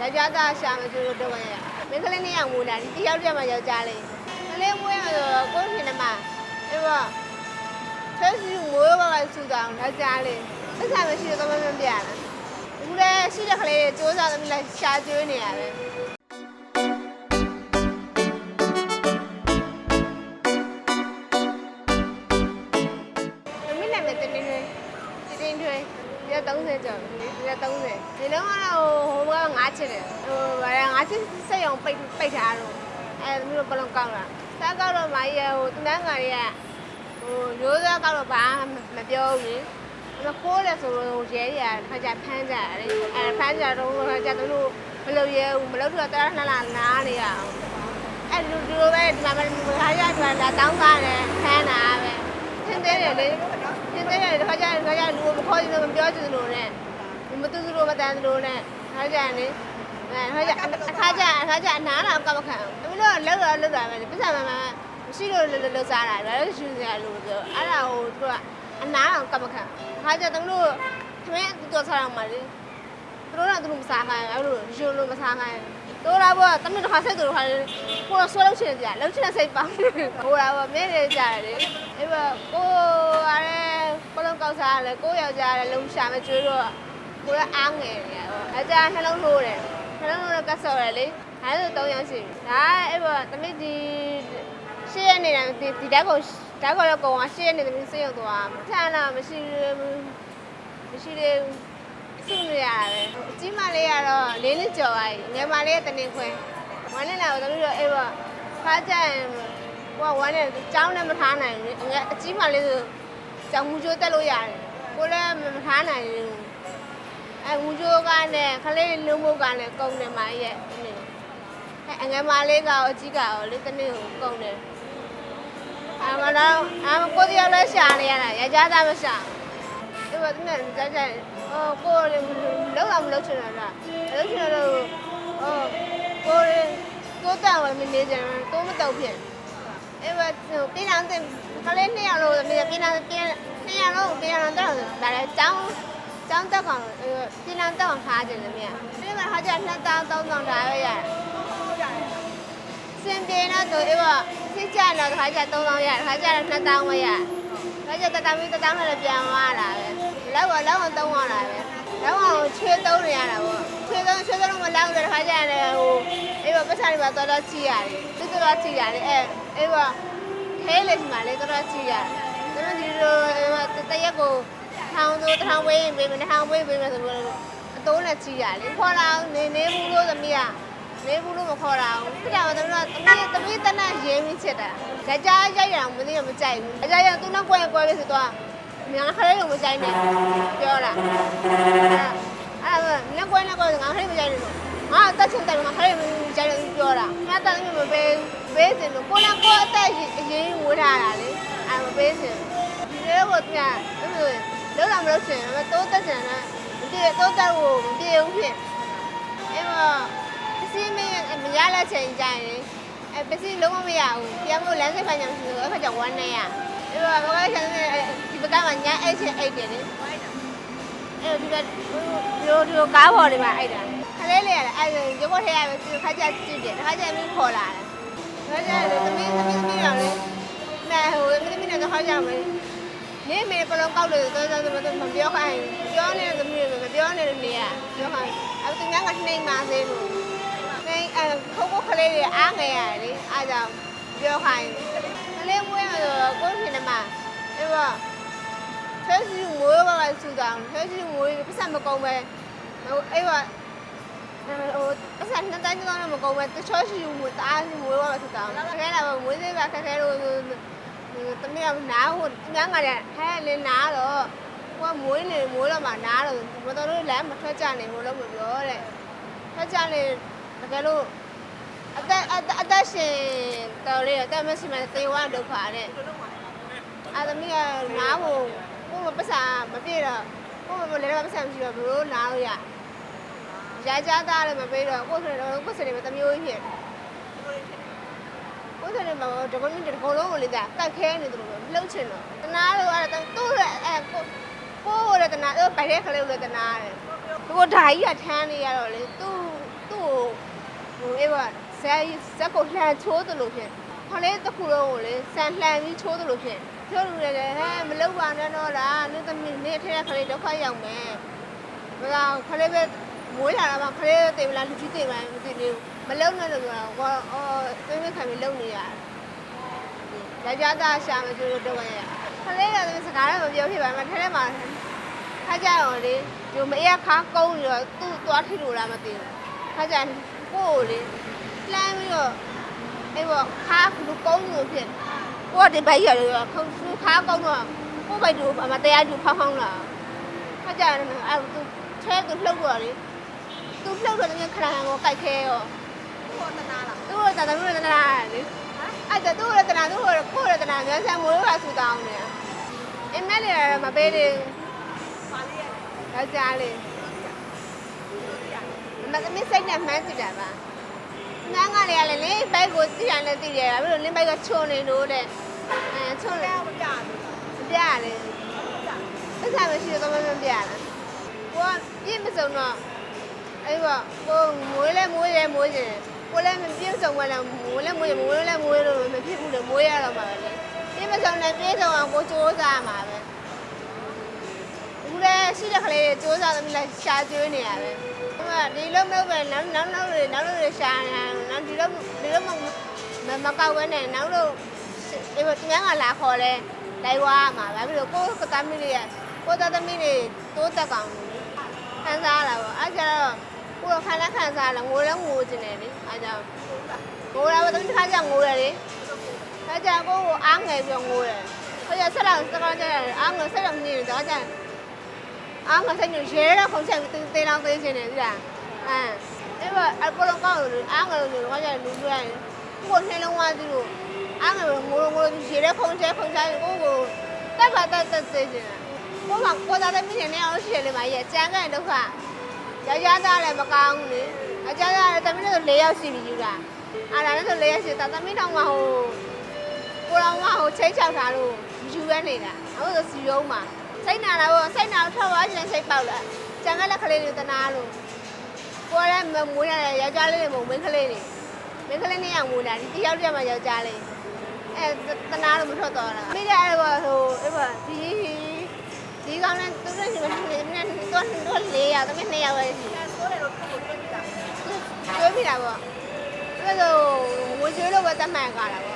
ယောက်ျားသားရှာမကျိုးတော့ဝင်ရမင်းကလေးနှစ်ယောက်မူတာဒီတယောက်တည်းမှယောက်ျားလေးကလေးမွေးရတော့ကိုယ်ရှင်နမအဲ့တော့ဆဲစီမွေးပါကစူတောင်းယောက်ျားလေးသက်သာမရှိတော့မမပြလားအခုလည်းရှိတဲ့ကလေးစူးစမ်းသမီးလိုက်ရှာကျွေးနေရပဲမင်းနာမည်တင်းတင်းတင်းထွေးရ30ကျော်ရ30ဒီလုံးကတော့ဟိုဘကငါး ချစ်တယ်ဟိုဗါရငါးချစ်စက်ရုံပိတ်ပိတ်ထားတော့အဲမျိုးကလုံးကောက်လာစားကောက်တော့မကြီးဟိုတနန်းငါတွေကဟိုရိုးသားကောက်တော့ဘာမပြောဘူးလေမခိုးတယ်ဆိုတော့ရဲရခါကြဖမ်းကြတယ်အဲဖမ်းကြတော့ခါကြသူတို့မလုပ်ရဲဘူးမလုပ်တော့တရနှလာနားနေရအောင်အဲ့လူလူပဲဒီမှာခါကြဒီမှာလာတောင်းသားတယ်ဖမ်းတာပဲသင်သေးတယ်လေသင်သေးတယ်ခါကြခါကြလူမခေါ်ကြလို့မပြောချင်လို့နဲ့မတူတူလို့မတန်လို့နဲ့ ခါကြလေအဲခါကြအခါကြအခါကြအနားတော့ကမခံဘူးအမလို့လောက်တော့လောက်တာပဲပြဿနာမှမရှိလို့လောက်စားတာလည်းရှူစရာလို့ပြောအဲ့ဒါဟိုသူကအနားတော့ကမခံခါကြတမလို့သမင်းတူတော်စားအောင်ပါလေသူတို့ကသူတို့မစားခိုင်းအဲ့လိုရုံလို့မစားခိုင်းတို့လာဘောတမင်းတစ်ခါဆက်သူတို့ခါကိုဆွဲလို့ချင်ကြလောက်ချင်စိတ်ပါဟိုလာဘောမြဲနေကြတယ်လေအဲ့ဘောကိုအားလဲကိုလုံးကောက်စားလဲကိုယောက်ျားလဲလုံးရှာမကျွေးတော့ ကိုလည်းအားငယ်နေရပေါ့အကြနှလုံးထိုးတယ်နှလုံးထိုးတော့ကတ်ဆော်ရလေအဲဒါဆို၃ယောက်ရှိပြီဒါအဲ့ဘောတမင်းဒီရှေ့ရနေတာဒီဒီတက်ကိုတက်ကိုတော့ကောင်ကရှေ့ရနေတယ်စေးရုံသွားမှာဆန်တော့မရှိဘူးမရှိသေးဘူးစုနေရတာပဲအကြီးမလေးကတော့လေးနှစ်ကျော်ပါပြီငယ်မလေးကတနေခွဲဝမ်းနေတာတော့တို့တော့အဲ့ပေါ့ဖားကြရင်ဟိုကဝမ်းနေကြောင်းနဲ့မထားနိုင်ဘူးငယ်အကြီးမလေးဆိုကြောင်မူချိုးတက်လို့ရတယ်ကိုလည်းမထားနိုင်ဘူး အဲမူချိုးကနဲ့ခလေးလုံးမုတ်ကနဲ့ကုန်းနေမှရဲ့တနေ့အဲငယ်မလေးကအကြီးကရောလေတနေ့ကိုကုန်းတယ်အမတော့အမကိုတရားလဲရှာနေရတာရကြသားမရှာဘူးအဲ့တော့တမန်ကြကြဟိုကိုယ်လောက်အောင်မလုပ်ချင်တာလားလုပ်ချင်တော့ဟိုကိုယ်ကိုတန်ဝင်မနေကြတယ်ကိုမတော့ဖြစ်အဲ့တော့ပြည်တော်တင်ကလေးနှစ်ယောက်လို့ပြည်တော်ပြည်နှစ်ယောက်လို့ပြည်တော်တော့ဒါလည်းចောင်း ចောင်းတက်ကောင်ပြည်တော်တက်အောင်ထားကြတယ်မြတ်ဒီမှာဟာကြနှစ်တောင်းသုံးတောင်းဒါပဲရတယ်စင်ပြေတော့သူအဲ့တော့စစ်ကြတော့ခါကြ3000ရတယ်ခါကြတော့2000ပဲရတယ်ခါကြတတမီတတောင်းလည်းပြန်သွားလာပဲလောက်တော့လောက်အောင်သုံးရတာပဲလောက်အောင်ချွေးသုံးနေရတာပေါ့ချွေးသုံးချွေးသုံးတော့မလောက်တဲ့ခါကြရတယ်ဟိုအဲ့တော့ပတ်ချာတွေပါတော်တော်ချီရတယ်သူတော်ချီရတယ်အဲအဲ့တော့ခဲလေရှိမှလေတော်တော်ချီရတယ်သူတို့ဒီလိုတရက်ကို ထောင်ဆိုထောင်ဝေးပေးမယ်ထောင်ဝေးပေးမယ်ဆိုလို့အတိုးနဲ့ချီရတယ်ခေါ်လာနေနေဘူးလို့သမီးကမေးဘူးလို့မခေါ်တာဘူးဖြစ်တာကတမီးကတမီးတမီးတနတ်ရေးပြီးချစ်တာကြကြရိုက်ရအောင်မသိရမကြိုက်ဘူးအကြရိုက်သူနောက်ကွယ်ကွယ်ပြီးဆိုတော့မြန်ခရဲကိုမကြိုက်နဲ့ပြောတာအဲ့ဒါနောက်ကွယ်နောက်ကွယ်ငါခရဲမကြိုက်ဘူးငါတက်ချင်တယ်ငါခရဲမကြိုက်ဘူးပြောတာငါတက်လည်းမပေးပေးစင်လို့ကိုလည်းကိုအသက်အရင်ဝေးထားတာလေအဲ့မပေးစင်ဒီလိုကိုပြအဲ့လို လုံးလာမလို့ရှင်တိုးတက်စင်နဲ့ဒီတိုးတက်ကိုမပြေဘူးဖြစ်အဲ့မှာပစ္စည်းမမရလက်ချိန်ကြရင်အဲပစ္စည်းလုံးဝမရဘူးပြန်ဖို့လမ်းစိတ်ပိုင်းညာမရှိဘူးအဲ့ခါကျဝမ်းနေရအဲ့တော့ဘာလဲဆက်နေဒီပကမှာညာအဲ့ချင်းအိတ်တယ်လေအဲ့ဒီကဒီလိုဒီလိုကားပေါ်တွေမှာအိတ်တာခလေးလေးရတယ်အဲ့ရုပ်ပေါ်ထဲရပဲခါကျကြည့်တယ်ခါကျမင်းခေါ်လာတယ်ခါကျသမီးသမီးသမီးတော့လေနာဟိုသမီးသမီးနဲ့ခါကျမယ် နေမေပလုံးကောက်လို့တော်တော်တော်မပြောခိုင်းပြောနေတဲ့သမီးတွေမပြောနေတဲ့နေရပြောခိုင်းအဲ့သူများကနှိမ်ပါသေးလို့နေအဲခုတ်ခုတ်ကလေးတွေအားငယ်ရတယ်လေအားကြောင့်ပြောခိုင်းကလေးမွေးရတော့ကိုယ်ရှင်နမအဲ့တော့ဆဲစီမွေးပါကစူတောင်းဆဲစီမွေးပတ်စံမကုန်ပဲဟိုအဲ့တော့ဟိုပတ်စံနှစ်တိုင်းတော့မကုန်ပဲတချောရှိမွေးတအားစီမွေးပါကစူတောင်းခဲလာမွေးသေးပါခက်ခဲလို့ တမီးကနားဟိုညငါတဲ့ဟဲလင်းနားတော့ဟိုကမွေးနေမွေးတော့မှနားတော့မတော်လို့လမ်းမထွက်ကြနေဘူးလို့မပြောတဲ့ထွက်ကြနေတကယ်လို့အသက်အသက်အသက်ရှင်တော်လေးအသက်မရှိမှသေဝဒုက္ခတဲ့အာသမီးကနားဖို့ကိုယ်မပတ်စာမပြည့်တော့ကိုယ်မလည်းပတ်စာမရှိတော့ဘလို့နားလို့ရရကြသားလည်းမပေးတော့ကိုယ်ဆိုတော့ကိုယ်စနေမတမျိုးကြီးဖြစ် ကိုယ်စနေမှာတကုန်းတကုန်းလုံးကိုလေကကတ်ခဲနေတယ်လို့လှုပ်ချင်တော့တနာလို့အဲ့ဒါသူ့ရဲ့အဲကိုကိုယ်ရဲ့တနာအဲ့ဗိုက်တဲ့ခလေးလို့တနာတယ်သူကဓာကြီးကထမ်းနေရတော့လေသူ့သူ့ဟိုအေးပါဇက်ဇက်ကိုလှန်ချိုးသလိုဖြစ်ခလေးတစ်ခုလုံးကိုလေဆန်လှန်ပြီးချိုးသလိုဖြစ်ချိုးလို့လည်းဟဲမလောက်ပါနဲ့တော့လားနေ့သမီးနေ့ထဲခလေးဒုက္ခရောက်မယ်ဘာသာခလေးပဲမွေးလာတာမှခလေးတေမလားလူကြီးတေမလားမသိသေးဘူး မလုံနဲ့လို့ပြောတော့အော်သွေးမခံပြီးလုံနေရတယ်ကြကြသားရှာမကျိုးတော့ရခလေးရတဲ့စကားလည်းမပြောဖြစ်ပါဘူးထဲထဲမှာခါကြတော့လေဒီမအေးခါကုန်းပြီးတော့သူ့သွားထိလို့လားမသိဘူးခါကြကိုကိုလေလှမ်းပြီးတော့အေးပေါ့ခါကလူကုန်းလို့ဖြစ်ကိုကဒီဘက်ရရခုသူခါကုန်းတော့ကိုဘက်တူမတရားတူဖောင်းဖောင်းလာခါကြတယ်အဲ့သူချဲသူလှုပ်တော့လေသူလှုပ်တော့လည်းခဏဟန်ကိုကြိုက်ခဲရော ကိုတနာလားသူ့ကိုတာသမီးကိုတနာလေအဲ့ဒါသူ့ကိုတနာသူ့ကိုကိုရတနာမြန်ဆန်မိုးကဆူတောင်းနေအင်းမလေးရမပေးတယ်ပါလေးရဲ့ယောက်ျားလေးမသမီးစိတ်နဲ့မှန်းကြည့်တာပါငန်းကလေးကလည်းလေဘိုက်ကိုကြည့်ရတယ်သိတယ်ဘယ်လိုလင်းဘိုက်ကချုံနေလို့တဲ့အဲချုံလေလဲမပြဘူးမပြရလေသက်သာမရှိတော့မမပြရလားကိုကပြည့်မစုံတော့အဲ့ပေါ့ကိုမွေးလဲမွေးတယ်မွေးတယ် ကိုလည်းမပြည့်စုံဘူးလားမိုးလဲမွေးမွေးလဲမွေးလို့မဖြစ်ဘူးလေမွေးရတော့မှာပဲလေပြည့်မစုံနဲ့ပြည့်စုံအောင်ကိုစူးစမ်းမှာပဲဘူးလေရှိတဲ့ကလေးစူးစမ်းသမီးလိုက်ရှာကျွေးနေရပဲဟိုကဒီလုံးမဟုတ်ပဲနောက်နောက်နောက်တွေနောက်တွေရှာနေနောက်ဒီလုံးဒီလုံးမမကောက်ဝဲနဲ့နောက်လို့ဒီဘသူများကလာခေါ်လဲလိုက်ဝါမှာဘာဖြစ်လို့ကိုကသမီးတွေကကိုသားသမီးတွေတိုးတက်ကောင်ခံစားလာပေါ့အဲကျတော့ ကိုယ်ခါလက်ခံစားလာငိုလဲငိုနေတယ်လေအဲကြောင့်ငိုလာတော့တစ်ခါကျငိုရလေအဲကြောင့်ကိုကိုအားငယ်ပြီးငိုတယ်ဟိုရဆက်လာစကားကြတယ်အားငယ်ဆက်တော့နေတယ်တော့ကျအားငယ်ဆက်နေရဲတော့ခုန်ချက်တင်းတင်းလောင်းသေးနေတယ်ဒီလားအဲအဲ့ဘာအပေါ်လုံးကောက်လို့အားငယ်လို့တော့ကျလူလူရတယ်ကိုနှလုံးဝသီးလို့အားငယ်ငိုငိုရဲတဲ့ခုန်ချက်ခုန်ချက်ကိုကိုတက်ပါတက်တက်သေးတယ်ကိုကကိုသားသမီးတွေနဲ့အောင်ရှိတယ်လေမကြီးကြမ်းကန်ဒုက္ခ ရရသားလည်းမကောင်းဘူးလေအကြရလည်းသမီးတို့၄ယောက်ရှိပြီယူတာအာလာလည်းဆို၄ယောက်ရှိတာသမီးတော်မဟိုကိုတော်မဟိုချိတ်ချောက်ထားလို့ယူရနေတာအခုဆိုစီရုံးမှာစိတ်နာတာပေါ့စိတ်နာထွက်သွားခြင်းစိတ်ပေါက်လာကျန်ကလည်းကလေးတွေတနာလို့ကိုလည်းမွေးရယောက်ျားလေးတွေမဟုတ်မင်းကလေးတွေမင်းကလေးနဲ့အောင်မွေးတာဒီတယောက်တည်းမှယောက်ျားလေးအဲတနာလို့မထွက်တော့တာမိတယ်အဲ့ဟိုအဲ့ဘာဒီဒီ ကောင်နဲ့သူတို့ရှိမှနေနေတော့တော့လေးယောက်သမီးနှစ်ယောက်ပဲရှိအဲဆိုးတယ်လို့ကိုကိုတွေ့ပြီလားကျွေးမိတာပေါ့အဲ့လိုငွေကျွေးလို့ပဲတတ်မှန်ကြတာပေါ့